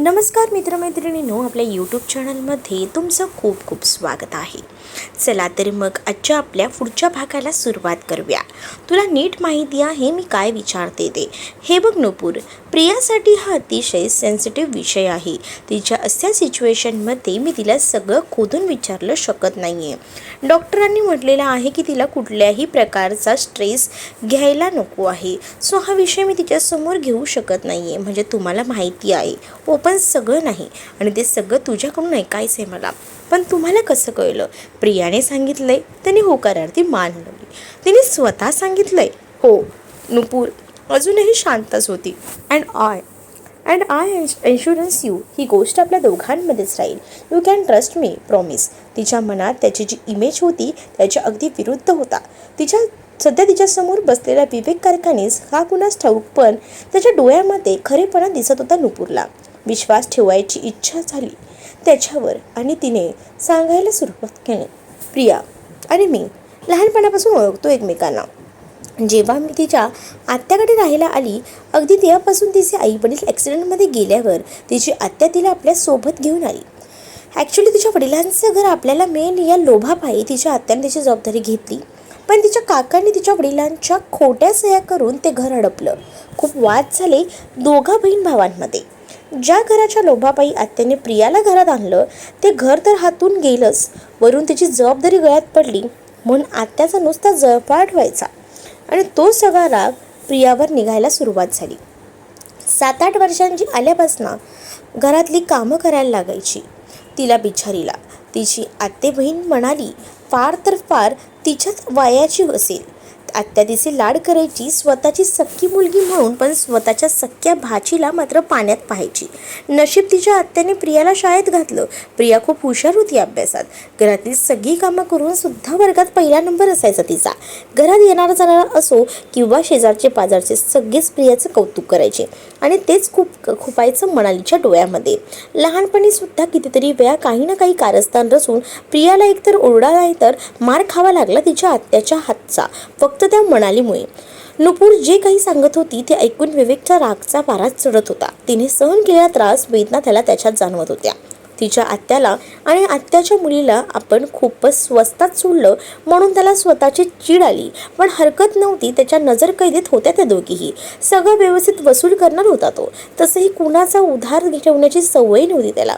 नमस्कार मित्रमैत्रिणींनो आपल्या यूट्यूब चॅनलमध्ये तुमचं खूप खूप स्वागत आहे. चला तर मग आजच्या आपल्या पुढच्या भागाला सुरुवात करूया. तुला नीट माहिती आहे मी काय विचारते ते हे बघ नूपूर प्रियासाठी हा अतिशय सेन्सिटिव्ह विषय आहे. तिच्या अशा सिच्युएशनमध्ये मी तिला सगळं खोदून विचारलं शकत नाही आहे डॉक्टरांनी म्हटलेलं आहे की तिला कुठल्याही प्रकारचा स्ट्रेस घ्यायला नको आहे. सो हा विषय मी तिच्यासमोर घेऊ शकत नाही आहे म्हणजे तुम्हाला माहिती आहे. ओपन पण सगळं नाही आणि ते सगळं तुझ्याकडून ऐकायचं आहे मला. पण तुम्हाला कसं कळलं? प्रियाने सांगितलं आहे त्याने होकारार्थी मान हलवली. तिने स्वतः सांगितलं आहे हो नुपूर अजूनही शांतच होती. And I and I insurance you ही गोष्ट आपल्या दोघांमध्येच राहील. You can trust me promise तिच्या मनात त्याची जी इमेज होती त्याच्या अगदी विरुद्ध होता. तिच्या सध्या तिच्यासमोर बसलेल्या विवेक कारखानीस हा कुणास ठाऊक पण त्याच्या डोळ्यामध्ये खरेपणा दिसत होता नुपूरला. विश्वास ठेवायची इच्छा झाली. त्याच्यावर आणि तिने सांगायला सुरुवात केली. प्रिया आणि मी लहानपणापासून ओळखतो एकमेकांना. जेव्हा मी तिच्या आत्याकडे राहायला आली अगदी तेव्हापासून तिचे आई वडील ॲक्सिडेंटमध्ये गेल्यावर तिची आत्या तिला आपल्यासोबत घेऊन आली. ॲक्च्युली तिच्या वडिलांचं घर आपल्याला मेन या लोभापायी तिच्या आत्याने तिची जबाबदारी घेतली. पण तिच्या काकांनी तिच्या वडिलांच्या खोट्या सह्या करून ते घर अडपलं खूप वाद झाले दोघा बहीण भावांमध्ये. ज्या घराच्या लोभापायी आत्याने प्रियाला घरात आणलं ते घर तर हातून गेलंच. वरून तिची जबाबदारी गळ्यात पडली. म्हणून आत्याचा नुसता जळपाट व्हायचा. आणि तो सगळा राग प्रियावर निघायला सुरुवात झाली. सात आठ वर्षांची आल्यापासनं घरातली कामं करायला लागायची. तिला बिचारीला. तिची आत्ते बहीण म्हणाली फार तर फार तिच्याच वयाची असेल. आत्या तिचे लाड करायची स्वतःची सख्खी मुलगी म्हणून पण स्वतःच्या सख्ख्या भाचीला मात्र पाण्यात पाहायची. नशीब तिच्या आत्याने प्रियाला शाळेत घातलं. प्रिया खूप हुशार होती अभ्यासात. घरातील सगळी कामं करून सुद्धा वर्गात पहिला नंबर असायचा तिचा. घरात येणारा जाणारा असो किंवा शेजारचे पाजारचे सगळेच प्रियाचं कौतुक करायचे. आणि तेच खूप खुपायचं मनालीच्या डोळ्यामध्ये. लहानपणी सुद्धा कितीतरी वेळा काही ना काही कारस्थान रचून प्रियाला एकतर ओरडा नाही तर मार खावा लागला तिच्या आत्याच्या हातचा. फक्त त्या म्हणालीमुळे नुपूर जे काही सांगत होती ते ऐकून विवेकच्या रागचा पारा चढत होता. तिने सहन केलेला त्रास वेदना त्याला त्याच्यात जाणवत होत्या. तिच्या आत्याला आणि आत्याच्या मुलीला आपण खूपच स्वस्तात सोडलं म्हणून त्याला स्वतःची चीड आली. पण हरकत नव्हती त्याच्या नजर कैदेत होत्या त्या दोघीही. सगळं व्यवस्थित वसूल करणार होता तो. तसंही कुणाचा उधार ठेवण्याची सवय नव्हती त्याला.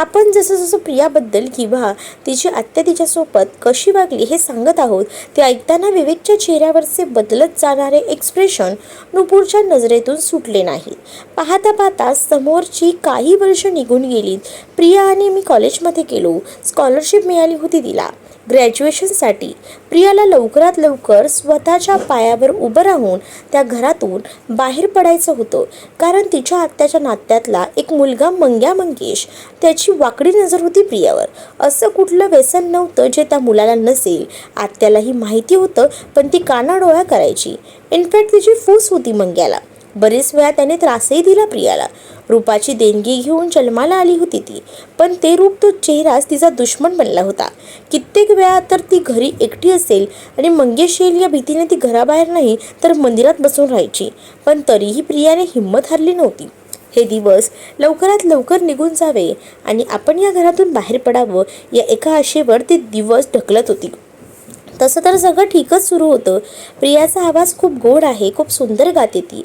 आपण जसं जसं प्रियाबद्दल किंवा तिची आत्या तिच्यासोबत कशी वागली हे सांगत आहोत ते ऐकताना विवेकच्या चेहऱ्यावरचे बदलत जाणारे एक्सप्रेशन नुपूरच्या नजरेतून सुटले नाही. पाहता पाहता समोरची काही वर्ष निघून गेलीत. प्रिया आणि मी कॉलेजमध्ये गेलो. स्कॉलरशिप मिळाली होती तिला. ग्रॅज्युएशनसाठी प्रियाला लवकरात लवकर स्वतःच्या पायावर उभं राहून त्या घरातून बाहेर पडायचं होतं. कारण तिच्या आत्याच्या नात्यातला एक मुलगा मंग्या मंगेश त्याची वाकडी नजर होती प्रियावर. असं कुठलं व्यसन नव्हतं जे त्या मुलाला नसेल. आत्यालाही माहिती होतं पण ती कानाडोळा करायची. इनफॅक्ट तिची फूस होती मंग्याला. बरेच वेळा त्याने त्रासही दिला प्रियाला. रूपाची देणगी घेऊन जन्माला आली होती ती. पण ते रूप तो चेहराच तिचा दुश्मन बनला होता. कित्येक वेळा तर ती घरी एकटी असेल आणि मंगेश येईल या भीतीने ती घराबाहेर नाही तर मंदिरात बसून राहायची. पण तरीही प्रियाने हिंमत हरली नव्हती. हे दिवस लवकरात लवकर निघून जावे आणि आपण या घरातून बाहेर पडावं या एका आशेवर ते दिवस ढकलत होती. तसं तर सगळं ठीकच सुरू होतं. प्रियाचा आवाज खूप गोड आहे खूप सुंदर गाते ती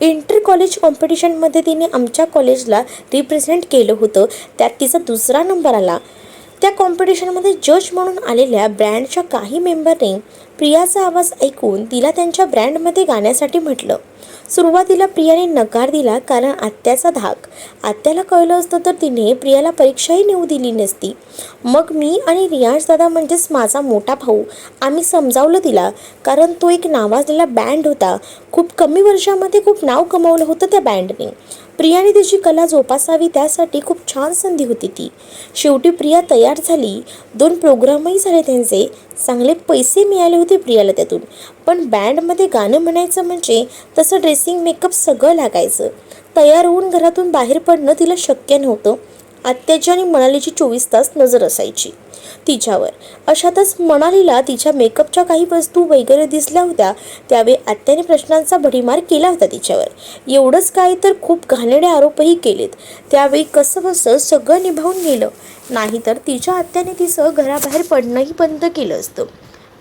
इंटर कॉलेज कॉम्पिटिशनमध्ये तिने आमच्या कॉलेजला रिप्रेझेंट केलं होतं. त्यात तिचा दुसरा नंबर आला. त्या कॉम्पिटिशनमध्ये जज म्हणून आलेल्या ब्रँडच्या काही मेंबरने प्रियाचा आवाज ऐकून तिला त्यांच्या ब्रँडमध्ये गाण्यासाठी म्हटलं. सुरुवातीला प्रियाने नकार दिला कारण आत्याचा धाक. आत्याला कळलं असतं तर तिने प्रियाला परीक्षाही नेऊ दिली नसती. मग मी आणि रियाज दादा म्हणजेच माझा मोठा भाऊ आम्ही समजावलं तिला. कारण तो एक नावाजलेला बँड होता. खूप कमी वर्षामध्ये खूप नाव कमावलं होतं त्या बँडने प्रियाने तिची कला जोपासावी त्यासाठी खूप छान संधी होती ती. शेवटी प्रिया तयार झाली. दोन प्रोग्रामही झाले त्यांचे. चांगले पैसे मिळाले होते प्रियाला त्यातून. पण बँडमध्ये गाणं म्हणायचं म्हणजे तसं ड्रेसिंग मेकअप सगळं लागायचं. तयार होऊन घरातून बाहेर पडणं तिला शक्य नव्हतं. आत्याची आणि मनालीची चोवीस तास नजर असायची. तिच्यावर. अशातच मनालीला तिच्या मेकअपच्या काही वस्तू वगैरे दिसल्या होत्या. त्यावेळी आत्याने प्रश्नांचा भडीमार केला होता तिच्यावर. एवढंच काय तर खूप घाणेरडे आरोपही केलेत. त्यावेळी कसं बसं सगळं निभावून गेलं. नाहीतर तिच्या आत्याने तिचं घराबाहेर पडणंही बंद केलं असतं.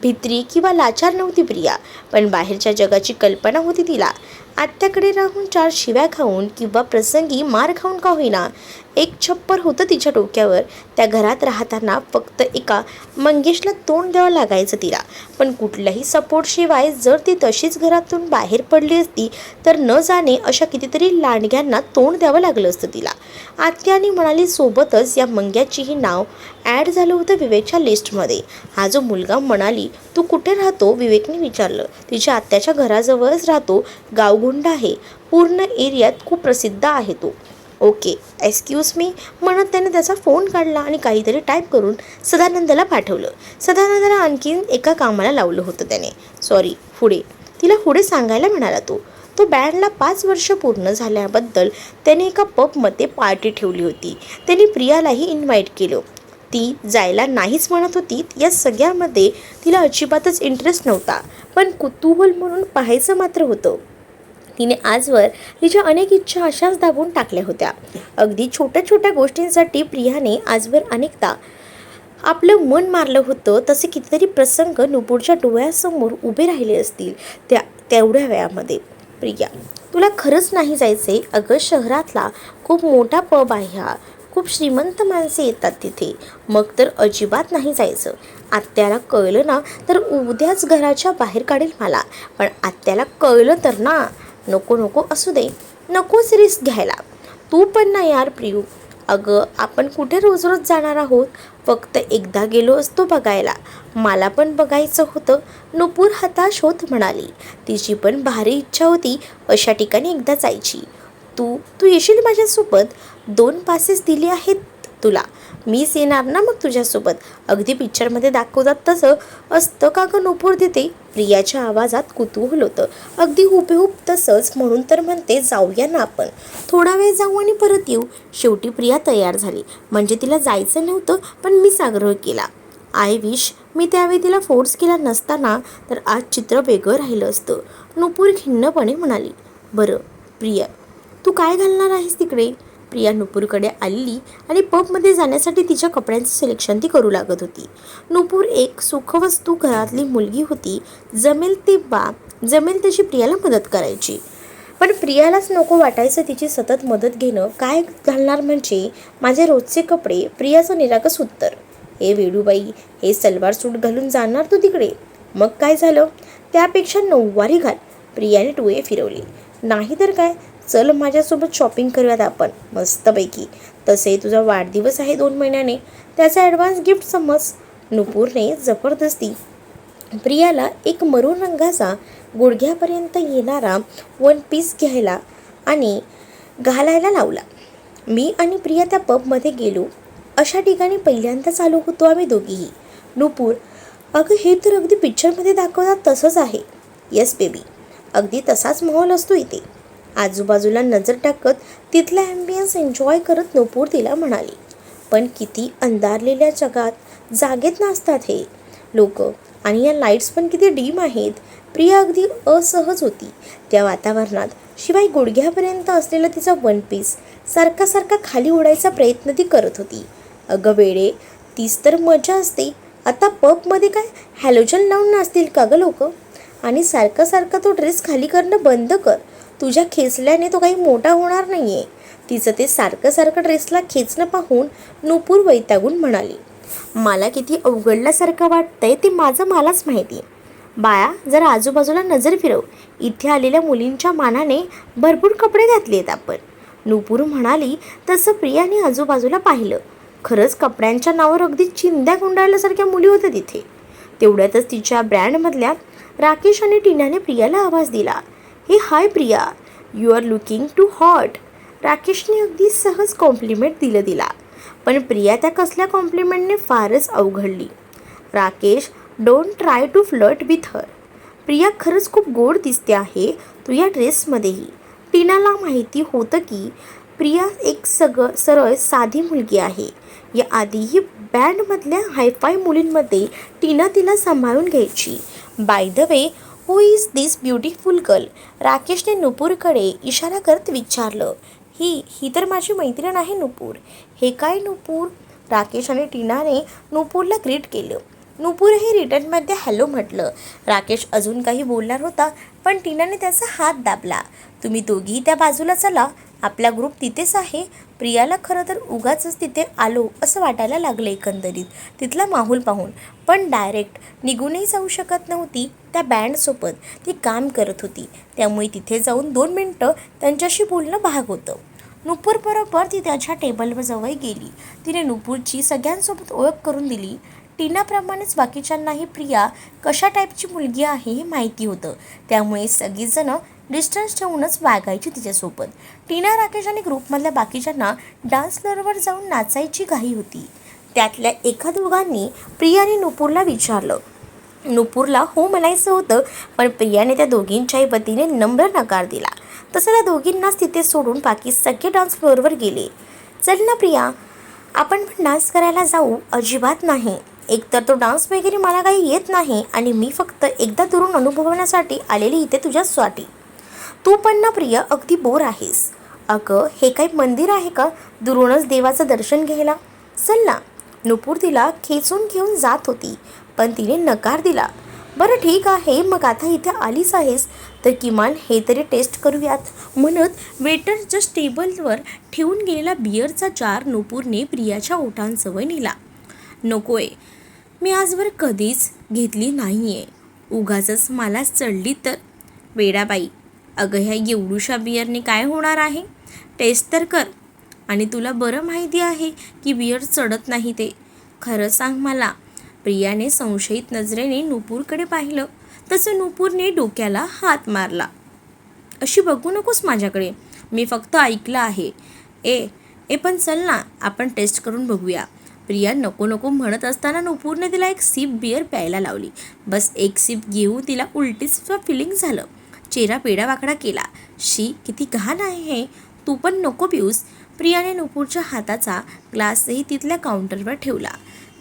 भित्री किंवा लाचार नव्हती प्रिया पण बाहेरच्या जगाची कल्पना होती तिला. आत्याकडे राहून चार शिव्या खाऊन किंवा प्रसंगी मार खाऊन का होईना? एक छप्पर होतं तिच्या डोक्यावर. त्या घरात राहताना फक्त एका मंगेशला तोंड द्यावं लागायचं तिला. पण कुठल्याही सपोर्टशिवाय जर ती तशीच घरातून बाहेर पडली असती तर न जाणे अशा कितीतरी लांडग्यांना तोंड द्यावं लागलं असतं तिला. आत्याने म्हणाली सोबतच या मंग्याचीही नाव ॲड झालं होतं विवेकच्या लिस्टमध्ये हा जो मुलगा म्हणाली तू कुठे राहतो विवेकने विचारलं. तिच्या आत्याच्या घराजवळच राहतो गावगुंड आहे. पूर्ण एरियात खूप प्रसिद्ध आहे तो. ओके एक्सक्यूज मी म्हणत त्याने त्याचा फोन काढला आणि काहीतरी टाईप करून सदानंदाला पाठवलं. सदानंदाला आणखीन एका कामाला लावलं होतं त्याने. सॉरी पुढे. तिला पुढे सांगायला म्हणाला तो. तो बँडला पाच वर्ष पूर्ण झाल्याबद्दल त्याने एका पबमध्ये पार्टी ठेवली होती. त्याने प्रियालाही इन्व्हाइट केलं. ती जायला नाहीच म्हणत होती. या सगळ्यामध्ये तिला अजिबातच इंटरेस्ट नव्हता. पण कुतूहल म्हणून पाहायचं मात्र होतं. तिने आजवर तिच्या अनेक इच्छा अशाच दाबून टाकल्या होत्या. अगदी छोट्या छोट्या गोष्टींसाठी प्रियाने आजवर अनेकदा आपलं मन मारलं होतं तसे कितीतरी प्रसंग नुपूरच्या डोळ्यासमोर उभे राहिले असतील त्या तेवढ्या वेळामध्ये प्रिया तुला खरंच नाही जायचे अगं शहरातला खूप मोठा पब आहे हा. खूप श्रीमंत माणसे येतात तिथे. मग तर अजिबात नाही जायचं. आत्याला कळलं ना तर उद्याच घराच्या बाहेर काढेल मला. पण आत्याला कळलं तर ना. नको नको असू दे. नकोच रिस्क घ्यायला. तू पण ना यार प्रियू. अगं आपण कुठे रोज रोज जाणार आहोत? फक्त एकदा गेलो असतो बघायला. मला पण बघायचं होतं. नुपूर हताश होत म्हणाली. तिची पण भारी इच्छा होती अशा ठिकाणी एकदा जायची. तू तू येशील माझ्यासोबत? दोन पासेस दिले आहेत तुला. मीच येणार ना मग तुझ्यासोबत? अगदी पिक्चरमध्ये दाखवतात तसं. असतं का गं नोपूर देते प्रियाच्या आवाजात कुतूहल होतं. अगदी हुबेहूब तसंच म्हणून तर म्हणते जाऊया ना आपण. थोडा वेळ जाऊ आणि परत येऊ. शेवटी प्रिया तयार झाली. म्हणजे तिला जायचं नव्हतं पण मीच आग्रह केला. आय विश मी त्यावेळी तिला फोर्स केला नसताना तर आज चित्र वेगळं राहिलं असतं. नुपूर खिन्नपणे म्हणाली. बरं प्रिया तू काय घालणार आहेस तिकडे? प्रिया नुपूरकडे आलेली आणि पबमध्ये जाण्यासाठी तिच्या कपड्यांचं सिलेक्शन ती करू लागत होती. नुपूर एक सुखवस्तू घरातली मुलगी होती. जमेल ते बा जमेल तशी प्रियाला मदत करायची. पण प्रियालाच नको वाटायचं तिची सतत मदत घेणं. काय घालणार म्हणजे माझे रोजचे कपडे प्रियाचं निरागस उत्तर. हे वेडूबाई हे सलवार सूट घालून जाणार तू तिकडे? मग काय झालं? त्यापेक्षा नऊवारी घाल. प्रियाने डोळे फिरवले. नाही तर काय? चल माझ्यासोबत शॉपिंग करूयात आपण. मस्तपैकी. तसे तुझा वाढदिवस आहे दोन महिन्याने. त्याचा ॲडव्हान्स गिफ्ट समज. नुपूरने जबरदस्ती. प्रियाला एक मरून रंगाचा गुडघ्यापर्यंत येणारा वन पीस घ्यायला आणि घालायला लावला. मी आणि प्रिया त्या पबमध्ये गेलो. अशा ठिकाणी पहिल्यांदाच आलो होतो आम्ही दोघीही. नुपूर अगं हे तर अगदी पिक्चरमध्ये दाखवतात तसंच आहे. येस बेबी अगदी तसाच माहोल असतो इथे. आजूबाजूला नजर टाकत तिथला ॲम्बियन्स एन्जॉय करत नुपूर तिला म्हणाली. पण किती अंधारलेल्या जगात जागेत नाचतात हे लोक. आणि या लाईट्स पण किती डीम आहेत. प्रिया अगदी असहज होती. त्या वातावरणात शिवाय गुडघ्यापर्यंत असलेला तिचा वन पीस सारखा सारखा खाली उडायचा प्रयत्न ती करत होती. अगं वेळे तीच तर मजा असते. आता पबमध्ये काय? हॅलोजन लावून नाचतील का गं लोक? आणि सारखं सारखं तो ड्रेस खाली करणं बंद कर. तुझ्या खेचल्याने तो काही मोठा होणार नाही आहे तिचं ते सारखं सारखं ड्रेसला खेचणं पाहून नुपूर वैतागून म्हणाली मला किती अवघडल्यासारखं वाटतंय ते माझं मलाच माहिती. बाया जरा आजूबाजूला नजर फिरव. इथे आलेल्या मुलींच्या मानाने भरपूर कपडे घातले आहेत आपण. नुपूर म्हणाली तसं प्रियाने आजूबाजूला पाहिलं. खरंच कपड्यांच्या नावावर अगदी चिंध्या गुंडाळल्यासारख्या मुली होत्या तिथे. तेवढ्यातच तिच्या ब्रँडमधल्या राकेश आणि टीनाने प्रियाला आवाज दिला. Hey hi Priya. You are looking too hot राकेशने अगदी सहज कॉम्प्लिमेंट दिलं दिला पण प्रिया त्या कसल्या कॉम्प्लिमेंटने फारच अवघडली. Rakesh don't try to flirt with her Priya खरंच खूप गोड दिसते आहे तू या ड्रेसमध्येही टीनाला माहिती होतं की प्रिया एक सग सरळ साधी मुलगी आहे. या आधीही बँडमधल्या हायफाय मुलींमध्ये टीना तिला सांभाळून घ्यायची. By the way who is this beautiful girl राकेशने नुपूरकडे इशारा करत विचारलं. ही ही तर माझी मैत्रीण आहे नुपूर. हे काय नुपूर? राकेश आणि टीनाने नुपूरला ग्रीट केलं. नुपूरही रिटर्नमध्ये हॅलो म्हटलं. राकेश अजून काही बोलणार होता पण टीनाने त्याचा हात दाबला. तुम्ही दोघीही त्या बाजूला चला. आपला ग्रुप तिथेच आहे. प्रियाला खरं तर उगाचच तिथे आलो असं वाटायला लागलं एकंदरीत. तिथला माहोल पाहून. पण डायरेक्ट निघूनही जाऊ शकत नव्हती त्या बँडसोबत ती काम करत होती. त्यामुळे तिथे जाऊन दोन मिनटं त्यांच्याशी बोलणं भाग होतं. नुपूर बरोबर ती त्याच्या टेबलवर जवळ गेली. तिने नुपूरची सगळ्यांसोबत ओळख करून दिली. टीनाप्रमाणेच बाकीच्यांनाही प्रिया कशा टाईपची मुलगी आहे हे माहिती होतं. त्यामुळे सगळीजणं डिस्टन्स ठेवूनच वागायची तिच्यासोबत. टीना राकेश आणि ग्रुपमधल्या बाकीच्यांना डान्स फ्लोअरवर जाऊन नाचायची घाई होती. त्यातल्या एका दोघांनी प्रिया आणि नुपूरला विचारलं. नुपूरला हो म्हणायचं होतं पण प्रियाने त्या दोघींच्याही वतीने नम्र नकार दिला. तसं त्या दोघींनाच तिथे सोडून बाकी सगळे डान्स फ्लोअरवर गेले. चल ना प्रिया. आपण पण डान्स करायला जाऊ अजिबात नाही. एकतर तो डान्स वगैरे मला काही येत नाही आणि मी फक्त एकदा दुरून अनुभवण्यासाठी आलेली इथे तुझ्यासाठी तू पण ना प्रिया अगदी बोर आहेस. अगं हे काही मंदिर आहे का? दुरूनच देवाचं दर्शन घ्यायला. चल ना. नुपूर तिला खेचून घेऊन जात होती पण तिने नकार दिला. बरं ठीक आहे मग आता इथे आलीच आहेस तर किमान हे तरी टेस्ट करूयात. म्हणत वेटर जस्ट टेबलवर ठेवून गेलेला बियरचा जार नुपूरने प्रियाच्या ओठांजवळ नेला. नकोय मी आजवर कधीच घेतली नाही आहे उगाचच मला चढली तर. वेडाबाई अगं ह्या एवढूशा बियरने काय होणार आहे? टेस्ट तर कर. आणि तुला बरं माहिती आहे की बियर चढत नाही ते. खरं सांग मला प्रियाने संशयित नजरेने नुपूरकडे पाहिलं. तसं नुपूरने डोक्याला हात मारला. अशी बघू नकोस माझ्याकडे. मी फक्त ऐकलं आहे. ए ए पण चल ना आपण टेस्ट करून बघूया. प्रिया नको नको म्हणत असताना नुपूरने तिला एक सिप बिअर प्यायला लावली. बस एक सिप घेऊ तिला उलटीचं फिलिंग झालं. चेहरा पेडा वाकडा केला. शी किती घाण आहे हे. तू पण नको पिऊस. प्रियाने नुपूरच्या हाताचा ग्लासही तिथल्या काउंटरवर ठेवला.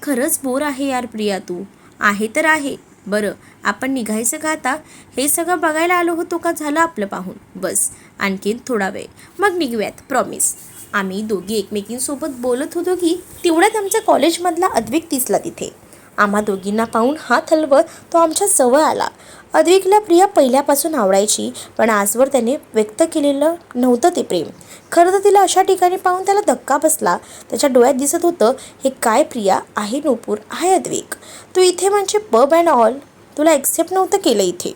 खरंच बोर आहे यार प्रिया तू. आहे तर आहे. बरं आपण निघायचं का आता? हे सगळं बघायला आलो होतो का झालं आपलं पाहून? बस आणखीन थोडा वेळ. मग निघूयात प्रॉमिस आम्ही दोघी एकमेकींसोबत बोलत होतो की तेवढ्यात आमच्या कॉलेजमधला अद्विक दिसला तिथे. आम्हा दोघींना पाहून हात हलवत तो आमच्या जवळ आला. अद्विकला प्रिया पहिल्यापासून आवडायची पण आजवर त्याने व्यक्त केलेलं नव्हतं ते प्रेम. खरं तर तिला अशा ठिकाणी पाहून त्याला धक्का बसला. त्याच्या डोळ्यात दिसत होतं हे काय प्रिया? आहे नूपूर आहे अद्विक. तू इथे म्हणजे पब अँड ऑल. तुला एक्सेप्ट नव्हतं केलं इथे.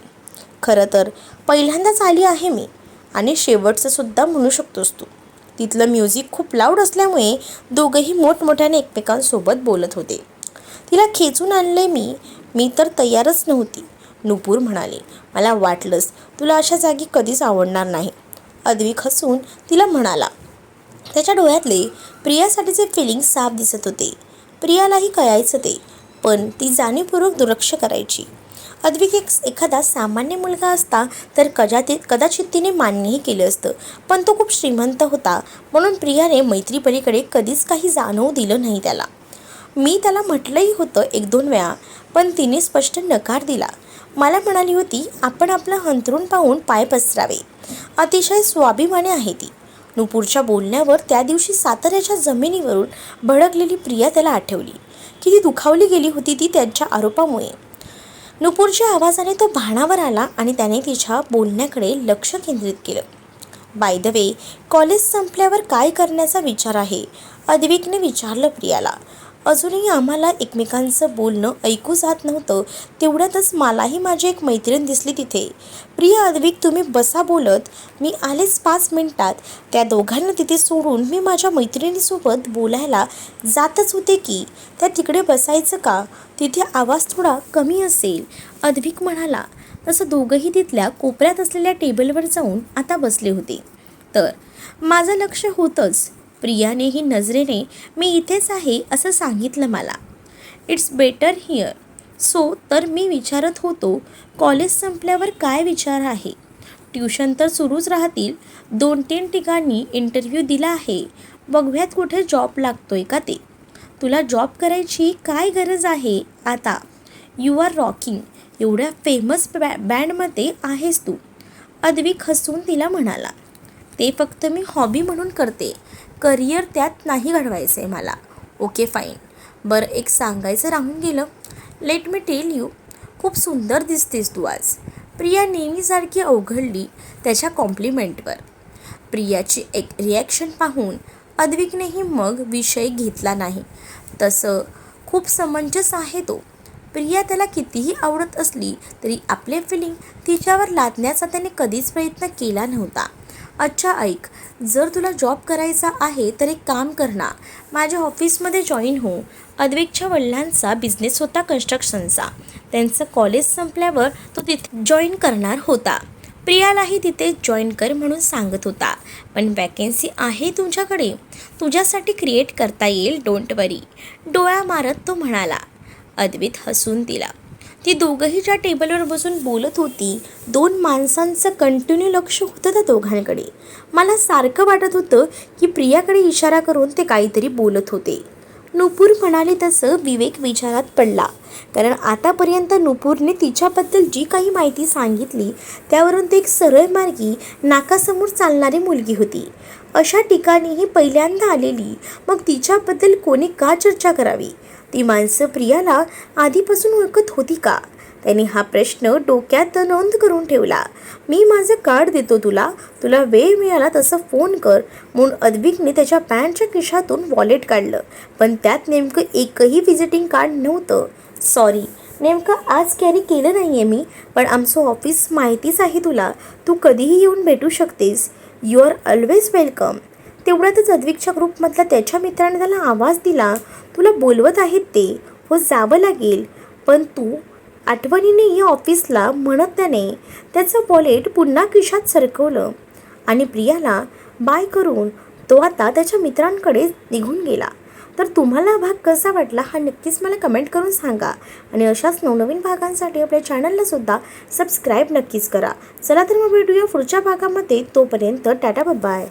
खरं तर पहिल्यांदाच आली आहे मी. आणि शेवटचं सुद्धा म्हणू शकतोस तू. तिथलं म्युझिक खूप लाऊड असल्यामुळे दोघंही मोठमोठ्याने एकमेकांसोबत बोलत होते. तिला खेचून आणले मी. मी तर तयारच नव्हती. नुपूर म्हणाले मला वाटलंच तुला अशा जागी कधीच आवडणार नाही. अद्विक हसून तिला म्हणाला. त्याच्या डोळ्यातले प्रियासाठीचे फिलिंग साफ दिसत होते प्रियालाही कळायचं ते पण ती जाणीवपूर्वक दुर्लक्ष करायची. अद्विक एक एखादा सामान्य मुलगा असता तर कदाचित कदाचित तिने मान्यही केलं असतं पण तो खूप श्रीमंत होता म्हणून प्रियाने मैत्रीपलीकडे कधीच काही जाणवू दिलं नाही त्याला. मी त्याला म्हटलंही होतं एक दोन वेळा पण तिने स्पष्ट नकार दिला. मला म्हणाली होती आपण आपलं हंतरून पाहून पाय पसरावे. अतिशय स्वाभिमानी आहे ती. नुपूरच्या बोलण्यावर त्या दिवशी साताऱ्याच्या जमिनीवरून भडकलेली प्रिया त्याला आठवली. की ती दुखावली गेली होती ती त्यांच्या आरोपामुळे. नुपूरच्या आवाजाने तो भाणावर आला आणि त्याने तिच्या बोलण्याकडे लक्ष केंद्रित केलं. बाय द वे कॉलेज संपल्यावर काय करण्याचा विचार आहे? अद्विकने विचारलं प्रियाला. अजूनही आम्हाला एकमेकांचं बोलणं ऐकू जात नव्हतं. तेवढ्यातच मलाही माझी एक मैत्रीण दिसली तिथे. प्रिया अद्विक तुम्ही बसा बोलत. मी आलेच पाच मिनिटात. त्या दोघांना तिथे सोडून मी माझ्या मैत्रिणीसोबत बोलायला जातच होते की त्या तिकडे बसायचं का? तिथे आवाज थोडा कमी असेल. अद्विक म्हणाला. तसं दोघंही तिथल्या कोपऱ्यात असलेल्या टेबलवर जाऊन आता बसले होते. तर माझं लक्ष होतंच. प्रियानेही नजरेने मी इथेच आहे असं सांगितलं मला. इट्स बेटर हिअर सो तर मी विचारत होतो कॉलेज संपल्यावर काय विचार आहे? ट्युशन तर सुरूच राहतील. दोन तीन ठिकाणी इंटरव्ह्यू दिला आहे. बघव्यात कुठे जॉब लागतोय का ते. तुला जॉब करायची काय गरज आहे? आता यू आर रॉकिंग एवढ्या फेमस बॅ बँडमध्ये आहेस तू. अद्विक हसून तिला म्हणाला ते फक्त मी हॉबी म्हणून करते. करिअर त्यात नाही घडवायचं आहे मला. Okay fine. बरं एक सांगायचं राहून गेलं. लेट मी टेल यू खूप सुंदर दिसतेस तू आज. प्रिया नेहमीसारखी अवघडली त्याच्या कॉम्प्लिमेंटवर. प्रियाची एक रिॲक्शन पाहून अद्विकनेही मग विषय घेतला नाही. तसं खूप समंजस आहे तो. प्रिया त्याला कितीही आवडत असली तरी आपले फिलिंग तिच्यावर लादण्याचा त्याने कधीच प्रयत्न केला नव्हता. अच्छा ऐक. जर तुला जॉब करायचा आहे तर एक काम कर ना. माझ्या ऑफिसमध्ये जॉईन हो. अद्वेकच्या वडिलांचा बिझनेस होता कन्स्ट्रक्शनचा त्यांचं कॉलेज संपल्यावर तो तिथे जॉईन करणार होता. प्रियालाही तिथे जॉईन कर म्हणून सांगत होता. पण वॅकेन्सी आहे तुमच्याकडे तुझ्यासाठी क्रिएट करता येईल डोंट वरी डोळा मारत तो म्हणाला. अद्वित हसून दिला ती दोघंही ज्या टेबलवर बसून बोलत होती दोन माणसांचं कंटिन्यू लक्ष होतं त्या दोघांकडे. मला सारखं वाटत होतं की प्रियाकडे इशारा करून ते काहीतरी बोलत होते. नुपूर म्हणाले तसं विवेक विचारात पडला. कारण आतापर्यंत नुपूरने तिच्याबद्दल जी काही माहिती सांगितली त्यावरून ती एक सरळ मार्गी नाकासमोर चालणारी मुलगी होती. अशा ठिकाणी ही पहिल्यांदा आलेली मग तिच्याबद्दल कोणी का चर्चा करावी? ती माणसं प्रियाला आधीपासून ओळखत होती का? त्याने हा प्रश्न डोक्यात नोंद करून ठेवला. मी माझं कार्ड देतो तुला. तुला वेळ मिळाला तसं फोन कर म्हणून अद्विकने त्याच्या पॅन्टच्या खिशातून वॉलेट काढलं. पण त्यात नेमकं एकही व्हिजिटिंग कार्ड नव्हतं. सॉरी नेमकं आज कॅरी केलं नाही आहे मी पण आमचं ऑफिस माहितीच आहे तुला. तू कधीही येऊन भेटू शकतेस. You are always welcome. तेवढ्यातच अद्विकच्या ग्रुपमधला त्याच्या मित्राने त्याला आवाज दिला तुला बोलवत आहेत ते हो जावं लागेल पण तू आठवणीने या ऑफिसला म्हणत त्याने. त्याचं वॉलेट पुन्हा खिशात सरकवलं आणि प्रियाला बाय करून तो आता त्याच्या मित्रांकडे निघून गेला. तर तुम्हाला भाग कसा वाटला हा नक्कीच मला कमेंट करून सांगा. आणि अशाच नवनवीन भागांसाठी आपल्या चॅनलला सुद्धा सबस्क्राईब नक्कीच करा. चला तर मग भेटूया पुढच्या भागामध्ये. तोपर्यंत टाटा बाय